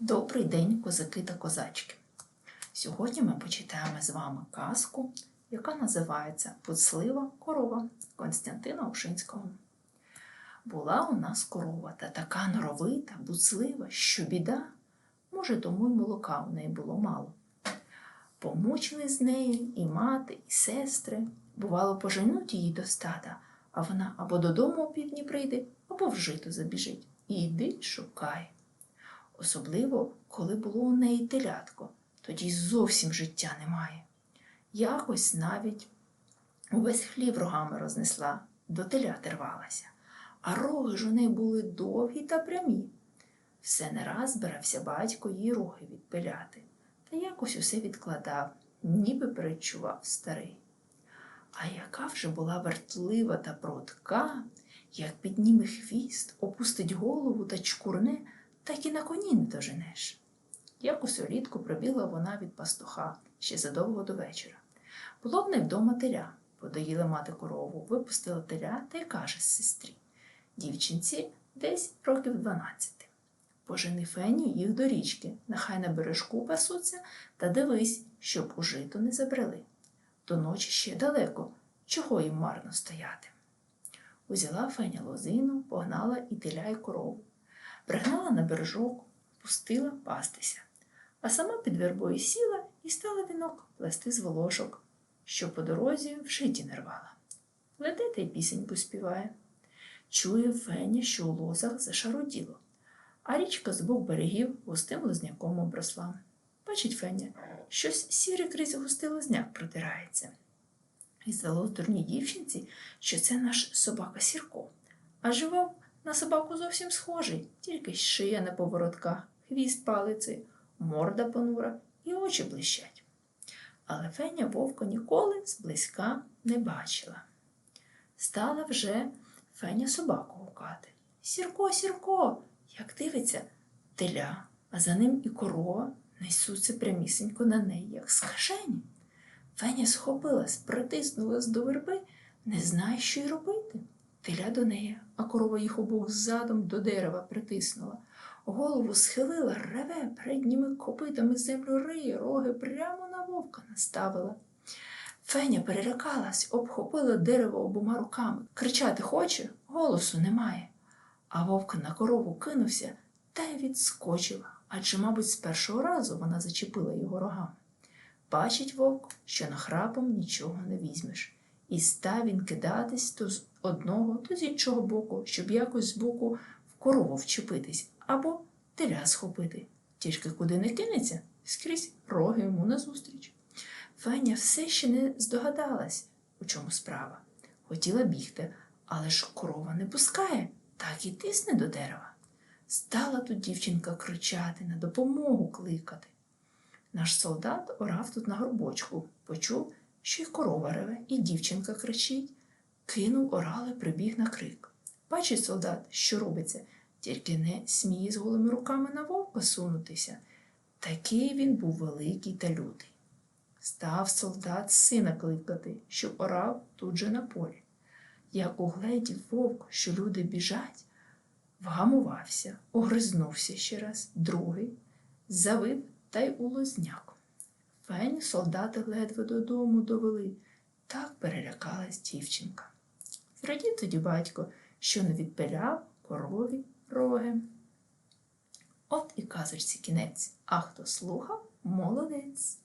Добрий день, козаки та козачки. Сьогодні ми почитаємо з вами казку, яка називається Пуцлива корова Константина Ушинського. Була у нас корова та така норовита, буцлива, що біда, може, тому й молока у неї було мало. Помучили з нею і мати, і сестри. Бувало, поженуть її до стада, а вона або додому о півдні прийде, або в жито забіжить. І йди шукай. Особливо, коли було у неї телятко, тоді зовсім життя немає. Якось навіть увесь хлів рогами рознесла, до теляти рвалася, а роги ж у неї були довгі та прямі. Все не раз збирався батько їй роги відпиляти, та якось усе відкладав, ніби передчував старий. А яка вже була вертлива та прудка, як підніме хвіст, опустить голову та чкурне, так і на коні не доженеш. Якось улітку пробігла вона від пастуха ще задовго до вечора. Було в неї вдома теля, подоїла мати корову, випустила теля та й каже сестрі дівчинці десь років дванадцяти. Пожени Феню їх до річки, нехай на бережку пасуться, та дивись, щоб у жито не забрели. До ночі ще далеко, чого їм марно стояти. Узяла Феня лозину, погнала і теля й корову пригнала на бережок, пустила пастися, а сама під вербою сіла і стала вінок плести з волошок, що по дорозі в шиті не рвала. Леде та й пісеньку співає. Чує Феня, що у лозах зашаруділо, а річка з двох берегів густим лозняком обросла. Бачить Феня, щось сіре крізь густий лозняк протирається. І здалось дурній дівчинці, що це наш собака Сірко, а живав на собаку зовсім схожий, тільки шия на поворотках, хвіст палицею, морда понура і очі блищать. Але Феня вовка ніколи зблизька не бачила. Стала вже Феня собаку гукати. Сірко, сірко, як дивиться, теля, а за ним і корова несуться прямісінько на неї, як скажені. Феня схопилась, притиснулась до верби, не знає, що й робити. Теля до неї, а корова їх обох задом до дерева притиснула. Голову схилила, реве, передніми копитами землю риє, роги прямо на вовка наставила. Феня перелякалась, обхопила дерево обома руками. Кричати хоче, голосу немає. А вовк на корову кинувся та й відскочив, адже, мабуть, з першого разу вона зачепила його рогами. Бачить вовк, що нахрапом нічого не візьмеш. І став він кидатись то з одного, то з іншого боку, щоб якось збоку в корову вчепитись або теля схопити. Тільки куди не кинеться, скрізь роги йому назустріч. Феня все ще не здогадалась, у чому справа. Хотіла бігти, але ж корова не пускає, так і тисне до дерева. Стала тут дівчинка кричати, на допомогу кликати. Наш солдат орав тут на горбочку, почув, що й корова реве, і дівчинка кричить. Кинув орали, прибіг на крик. Бачить солдат, що робиться, тільки не сміє з голими руками на вовка сунутися. Такий він був великий та лютий. Став солдат сина кликати, щоб орав тут же на полі. Як угледів вовк, що люди біжать, вгамувався, огризнувся ще раз, другий, завив та й у лозняк. Фень солдати ледве додому довели, так перелякалась дівчинка. Зрадів тоді батько, що не відпиляв корові роги. От і казочці кінець, а хто слухав молодець.